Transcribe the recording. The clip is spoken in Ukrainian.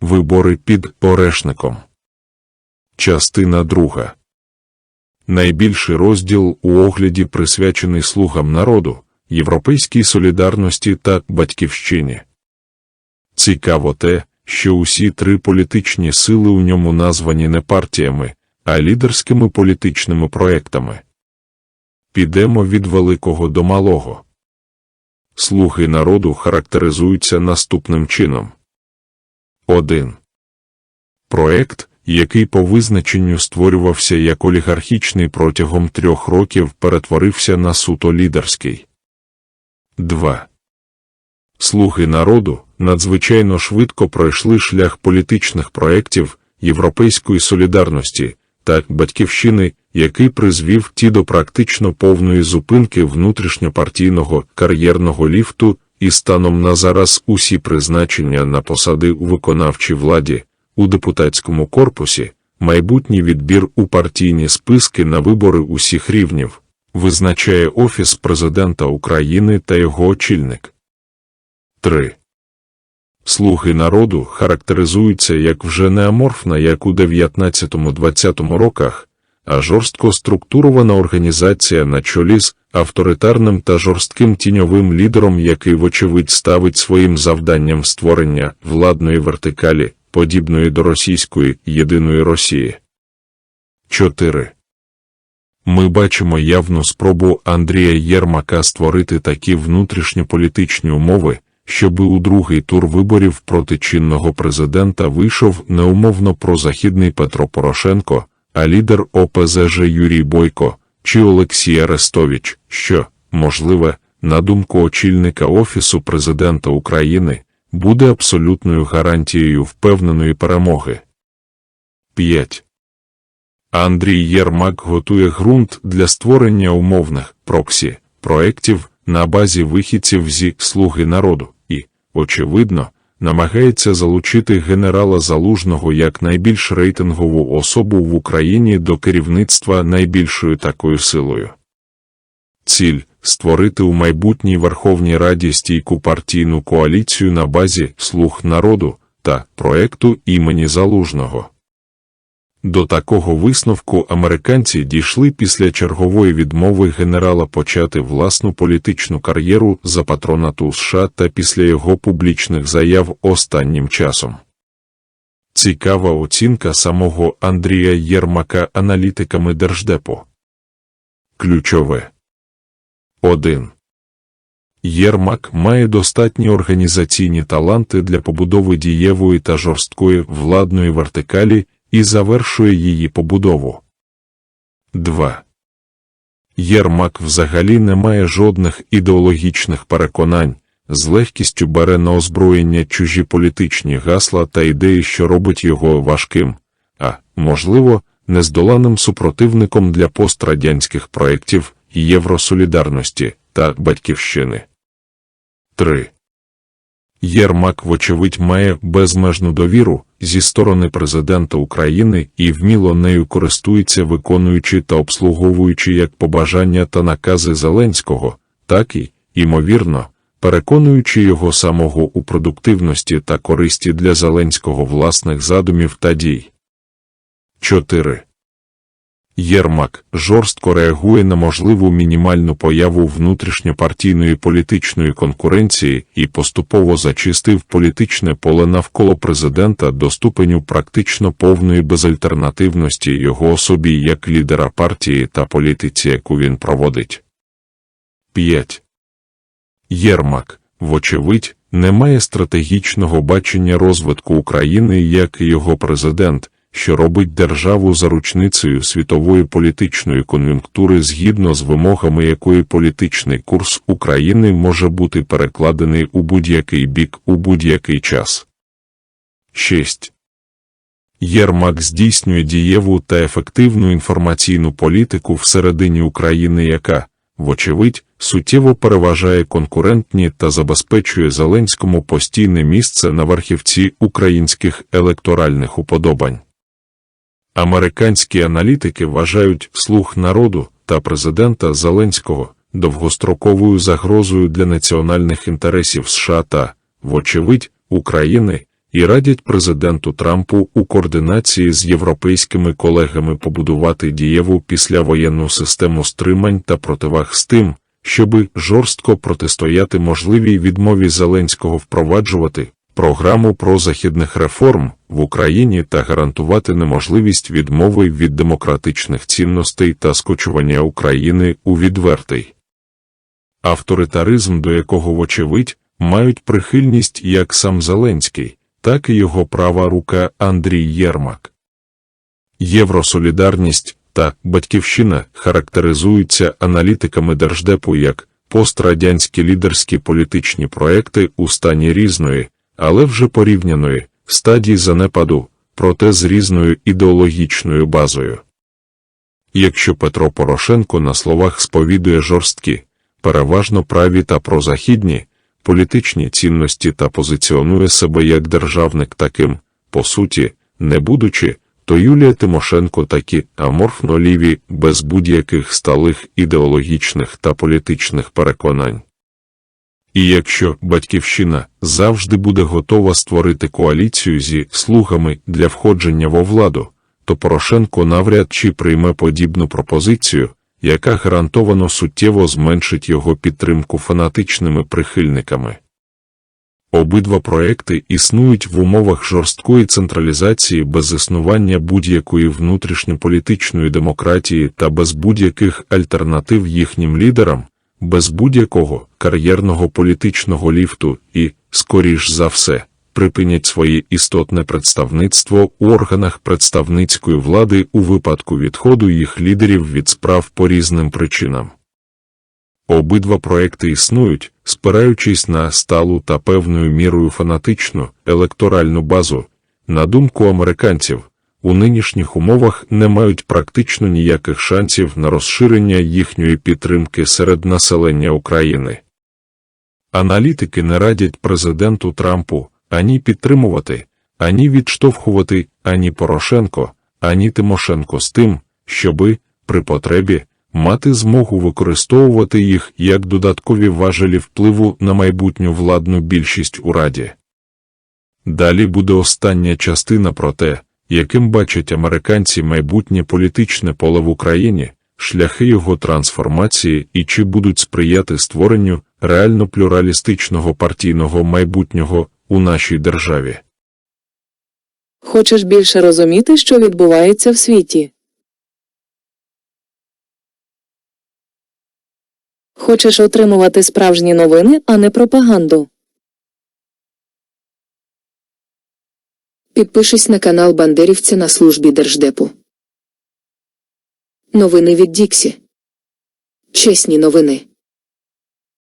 Вибори під Орешником. Частина друга. Найбільший розділ у огляді присвячений слугам народу, європейській солідарності та батьківщині. Цікаво те, що усі три політичні сили у ньому названі не партіями, а лідерськими політичними проектами. Підемо від великого до малого. Слуги народу характеризуються наступним чином. 1. Проект, який по визначенню створювався як олігархічний протягом трьох років, перетворився на суто лідерський. 2. Слуги народу надзвичайно швидко пройшли шлях політичних проєктів Європейської солідарності та батьківщини, який призвів ті до практично повної зупинки внутрішньопартійного кар'єрного ліфту і станом на зараз усі призначення на посади у виконавчій владі, у депутатському корпусі, майбутній відбір у партійні списки на вибори усіх рівнів, визначає Офіс президента України та його очільник. 3. Слуги народу характеризуються як вже не аморфна, як у 19-20 роках, а жорстко структурована організація на чолі з авторитарним та жорстким тіньовим лідером, який, вочевидь, ставить своїм завданням створення владної вертикалі, подібної до російської єдиної Росії. 4. Ми бачимо явну спробу Андрія Єрмака створити такі внутрішньополітичні умови, щоби у другий тур виборів проти чинного президента вийшов неумовно прозахідний Петро Порошенко, а лідер ОПЗЖ Юрій Бойко чи Олексій Арестович, що, можливе, на думку очільника Офісу президента України, буде абсолютною гарантією впевненої перемоги. 5. Андрій Єрмак готує ґрунт для створення умовних проксі проєктів на базі вихідців зі слуги народу і, очевидно, намагається залучити генерала Залужного як найбільш рейтингову особу в Україні до керівництва найбільшою такою силою. Ціль створити у майбутній Верховній Раді стійку партійну коаліцію на базі слуг народу та проекту імені Залужного. До такого висновку американці дійшли після чергової відмови генерала почати власну політичну кар'єру за патронату США та після його публічних заяв останнім часом. Цікава оцінка самого Андрія Єрмака аналітиками Держдепу. Ключове 1. Єрмак має достатні організаційні таланти для побудови дієвої та жорсткої владної вертикалі і завершує її побудову. 2. Єрмак взагалі не має жодних ідеологічних переконань, з легкістю бере на озброєння чужі політичні гасла та ідеї, що робить його важким, а, можливо, нездоланим супротивником для пострадянських проєктів Євросолідарності та Батьківщини. 3. Єрмак, вочевидь, має безмежну довіру зі сторони президента України і вміло нею користується, виконуючи та обслуговуючи як побажання та накази Зеленського, так і, ймовірно, переконуючи його самого у продуктивності та користі для Зеленського власних задумів та дій. 4. Єрмак жорстко реагує на можливу мінімальну появу внутрішньопартійної політичної конкуренції і поступово зачистив політичне поле навколо президента до ступеню практично повної безальтернативності його особі як лідера партії та політиці, яку він проводить. 5. Єрмак, вочевидь, не має стратегічного бачення розвитку України як і його президент що робить державу заручницею світової політичної кон'юнктури згідно з вимогами якої політичний курс України може бути перекладений у будь-який бік у будь-який час. 6. Єрмак здійснює дієву та ефективну інформаційну політику всередині України, яка, вочевидь, суттєво переважає конкурентні та забезпечує Зеленському постійне місце на верхівці українських електоральних уподобань. Американські аналітики вважають слух народу та президента Зеленського довгостроковою загрозою для національних інтересів США та, вочевидь, України, і радять президенту Трампу у координації з європейськими колегами побудувати дієву післявоєнну систему стримань та противаг з тим, щоби жорстко протистояти можливій відмові Зеленського впроваджувати програму прозахідних реформ в Україні та гарантувати неможливість відмови від демократичних цінностей та скочування України у відвертий авторитаризм, до якого, вочевидь, мають прихильність як сам Зеленський, так і його права рука Андрій Єрмак. Євросолідарність та батьківщина характеризуються аналітиками Держдепу як пострадянські лідерські політичні проекти у стані різної, але вже порівняної стадії занепаду, проте з різною ідеологічною базою. Якщо Петро Порошенко на словах сповідує жорсткі, переважно праві та прозахідні, політичні цінності та позиціонує себе як державник таким, по суті, не будучи, то Юлія Тимошенко такі аморфно ліві без будь-яких сталих ідеологічних та політичних переконань. І якщо батьківщина завжди буде готова створити коаліцію зі слугами для входження во владу, то Порошенко навряд чи прийме подібну пропозицію, яка гарантовано суттєво зменшить його підтримку фанатичними прихильниками. Обидва проекти існують в умовах жорсткої централізації без існування будь-якої внутрішньополітичної демократії та без будь-яких альтернатив їхнім лідерам, без будь-якого кар'єрного політичного ліфту і, скоріш за все, припинять своє істотне представництво у органах представницької влади у випадку відходу їх лідерів від справ по різним причинам. Обидва проекти існують, спираючись на сталу та певною мірою фанатичну електоральну базу, на думку американців, у нинішніх умовах не мають практично ніяких шансів на розширення їхньої підтримки серед населення України. Аналітики не радять президенту Трампу ані підтримувати, ані відштовхувати ані Порошенко, ані Тимошенко з тим, щоби, при потребі, мати змогу використовувати їх як додаткові важелі впливу на майбутню владну більшість у Раді. Далі буде остання частина про те, яким бачать американці майбутнє політичне поле в Україні, шляхи його трансформації і чи будуть сприяти створенню реально плюралістичного партійного майбутнього у нашій державі. Хочеш більше розуміти, що відбувається в світі? Хочеш отримувати справжні новини, а не пропаганду? Підпишись на канал Бандерівця на службі Держдепу. Новини від Діксі. Чесні новини.